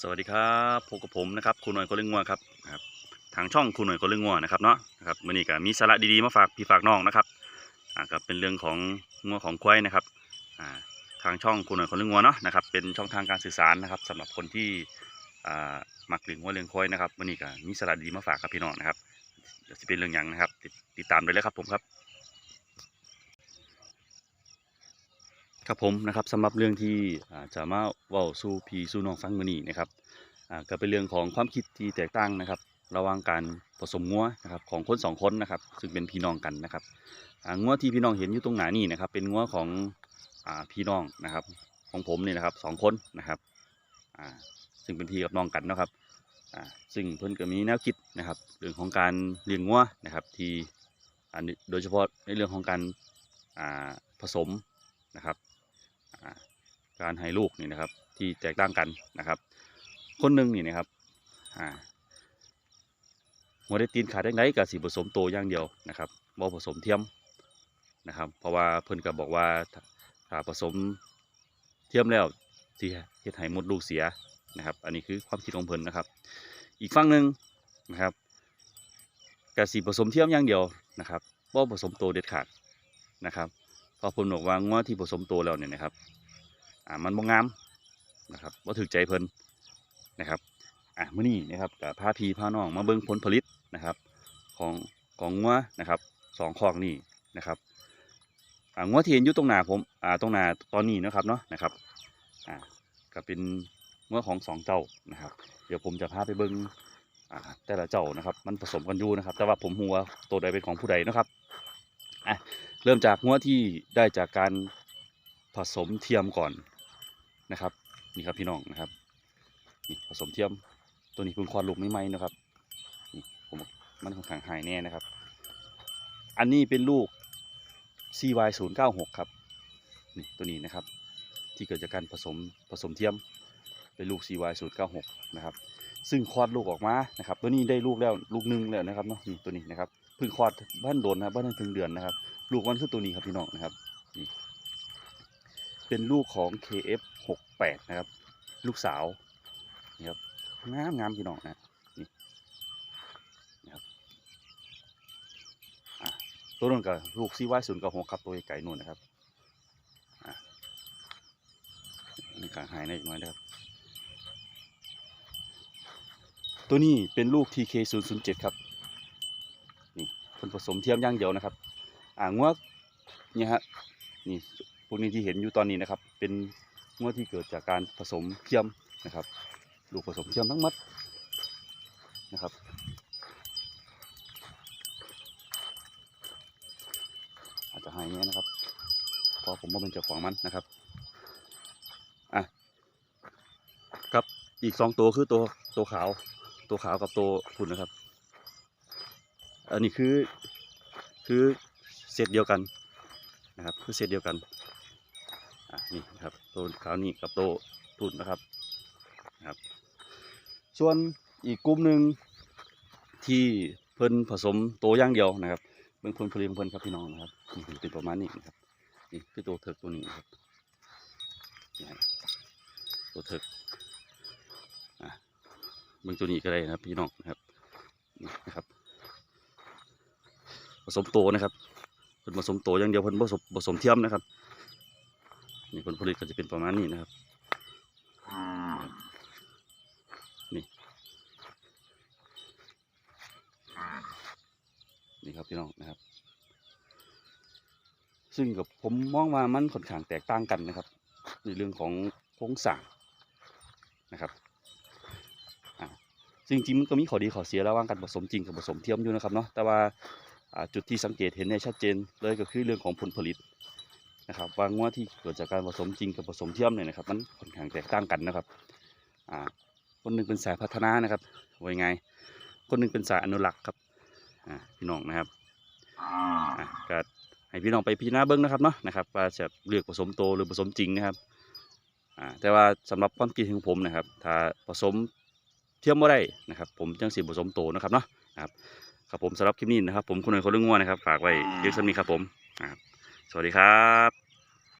สวัสดีครับพบกับผมนะครับคุณหน่อยคนเลี้ยงงัวครับครับ ทางช่องคุณหน่อยคนเลี้ยงงัวนะครับเนาะนะครับมื่อนี้ก็มีสาระดีๆมาฝากพี่ฝากน้องนะครับอ่าก็เป็นเรื่องของงัวของควายนะครับอ่าทางช่องคุณหน่อยคนเลี้ยงงัวเนาะนะครับเป็นช่องทางการสื่อสารนะครับสำหรับคนที่อ่ามักเลี้ยงงัวเลี้ยงควายนะครับมื่อนี้ก็มีสาระดีมาฝากครับพี่น้องนะครับจะเป็นเรื่องยังนะครับ ติดตามได้เลยครับผมครับ ครับผมนะครับสำหรับเรื่องที่จะมาเว้าสู่พี่สู่น้องฟังมือนีนะครับอ่าก็เป็นเรื่องของความคิดที่แตกต่างนะครับ ระหว่างการผสมงัวนะครับของคนสองคนนะครับ ซึ่งเป็นพี่น้องกันนะครับอ่างัวที่พี่น้องเห็นอยู่ตรงหนานี่นะครับ เป็นงัวของอ่าพี่น้องนะครับ ของผมนี่นะครับสองคนนะครับอ่าซึ่งเป็นพี่กับน้องกันนะครับอ่าซึ่งเพิ่อนก็มีแนวคิดนะครับเรื่องของการเลี้ยงงัวนะครับ ที่อันโดยเฉพาะในเรื่องของการอ่าผสมนะครับ การให้ลูกนี่นะครับ ที่แตกต่างกันนะครับ คนหนึ่งนี่นะครับหัวได้ตีนขาดได้ไงกับสีผสมโตอย่างเดียวนะครับบ่ผสมเทียมนะครับ เพราะว่าเพิ่นก็บบอกว่าถ้าผสมเทียมแล้วที่เฮ็ดให้มดลูกเสียนะครับ อันนี้คือความคิดของเพิ่นนะครับ อีกฝั่งหนึ่งนะครับกับสีผสมเทียมอย่างเดียวนะครับบ่ผสมโตเด็ดขาดนะครับ พอเพิ่นบอกว่างัวที่ผสมโตแล้วเนี่ยนะครับอ่ามันบ่งามนะครับบ่าถึกใจเพิ่นนะครับอะมื้อนี้นะครับกับพาพีพาน้องมาเบิ่งผลผลิตนะครับของของงัวนะครับสองคอกนี่นะครับอ่างัวที่เห็นอยู่ตรงหน้าผมอ่าตรงหน้าตอนนี้นะครับเนาะนะครับอ่าก็เป็นงัวของสองเจ้านะครับ เดี๋ยวผมจะพาไปเบิ่งอ่าแต่ละเจ้านะครับ มันผสมกันอยู่นะครับ แต่ว่าผมหัวตัวใดเป็นของผู้ใดนะครับ อะเริ่มจากงัวที่ได้จากการผสมเทียมก่อนนะครับ นี่ครับพี่น้องนะครับนี่ผสมเทียมตัวนี้เพิ่งคลอดลูกไม่ไหมนะครับนี่ผมมันค่อนข้างหายแน่นะครับ อันนี้เป็นลูก CY 0 9 6 ครับนี่ตัวนี้นะครับ ที่เกิดจากการผสมผสมเทียมเป็นลูก CY 0 9 6 นะครับ ซึ่งคลอดลูกออกมานะครับ ตัวนี้ได้ลูกแล้วลูกหนึงแล้วนะครับเนาะนี่ตัวนี้นะครับ พิ่งคลอดบ้านโดนนะครับบ้านถึงเดือนนะครับ ลูกมันคือตัวนี้ครับพี่น้องนะครับนี่เป็นลูกของ KF68 นะครับ ลูกสาวนี่ครับงามงามพี่น้องนะนี่นี่ครับตัวนู้นกับลูกซีว่าศูนย์กับหกครับตัวใหญ่นู่นนะครับนี่กางหายในอีกหน่อยนะครับ ตัวนี้เป็นลูก TK007 ครับนี่คนผ สมเทียมย่างเดียวนะครับ อ่างวกเนี่ยฮะนี่พวกนี้ที่เห็นอยู่ตอนนี้นะครับ เป็นงวที่เกิดจากการผสมเทียมนะครับลูกผสมเทียมทั้งหมดนะครับอาจจะหายเนี้ยนะครับเพราะผมว่าเป็นเจ้าของมันนะครับอะครับอีกสองตัวคือตัวตัวขาว ตัวขาวกับตัวคุณนะครับ อันนี้คือคือเซตเดียวกันนะครับคือเซตเดียวกันอะนี่นะครับตัวขาวนี่กับตัวตุ่นนะครับนะครับ ส่วนอีกกลุ่มหนึ่งที่เพิ่นผสมตัวย่างเดียวนะครับเบิ่งผลผลิตของเพิ่นครับพี่น้องนะครับนี่เป็นประมาณนี้นะครับนี่คือตัวเถิกตัวนี้นะครับตัวเถิกอะเบิ่งตัวนี้ก็ได้นะครับพี่น้องนะครับนี่นะครับ ผสมโตนะครับเพิ่นผสมโตอย่างเดียวเพิ่นผสมผสมเทียมนะครับนี่ผลผลิตก็จะเป็นประมาณนี้นะครับนี่นี่ครับพี่น้องนะครับ ซึ่งกับผมมองว่ามันค่อนข้างแตกต่างกันนะครับ ในเรื่องของโครงสร้างนะครับอ่าซึ่งจริงๆมันก็มีข้อดีข้อเสียระหว่างการผสมจริงกับผสมเทียมอยู่นะครับเนาะแต่ว่า จุดที่สังเกตเห็นได้ชัดเจนเลยก็คือเรื่องของผลผลิตนะครับว่างวที่เกิดจากการผสมจริงกับผสมเทียมเนี่ยนะครับมันค่อนข้างแตกต่างกันนะครับอ่าคนหนึ่งเป็นสายพัฒนานะครับว่ายังไง คนหนึ่งเป็นสายอนุรักษ์ครับอ่าพี่น้องนะครับอ่าก็ให้พี่น้องไปพิจารณาเบิ้งนะครับเนาะนะครับว่าจะเลือกผสมโตหรือผสมจริงนะครับอ่าแต่ว่าสำหรับความคิดของผมนะครับ ถ้าผสมเทียมบ่ได้นะครับ ผมจังสิผสมโตนะครับเนาะนะครับ ครับผมสำหรับคลิปนี้นะครับ ผมคุณหน่ยคนเรื่องง่วนะครับ ฝากไว้เยอะสักนี้ครับผมสวัสดีครับ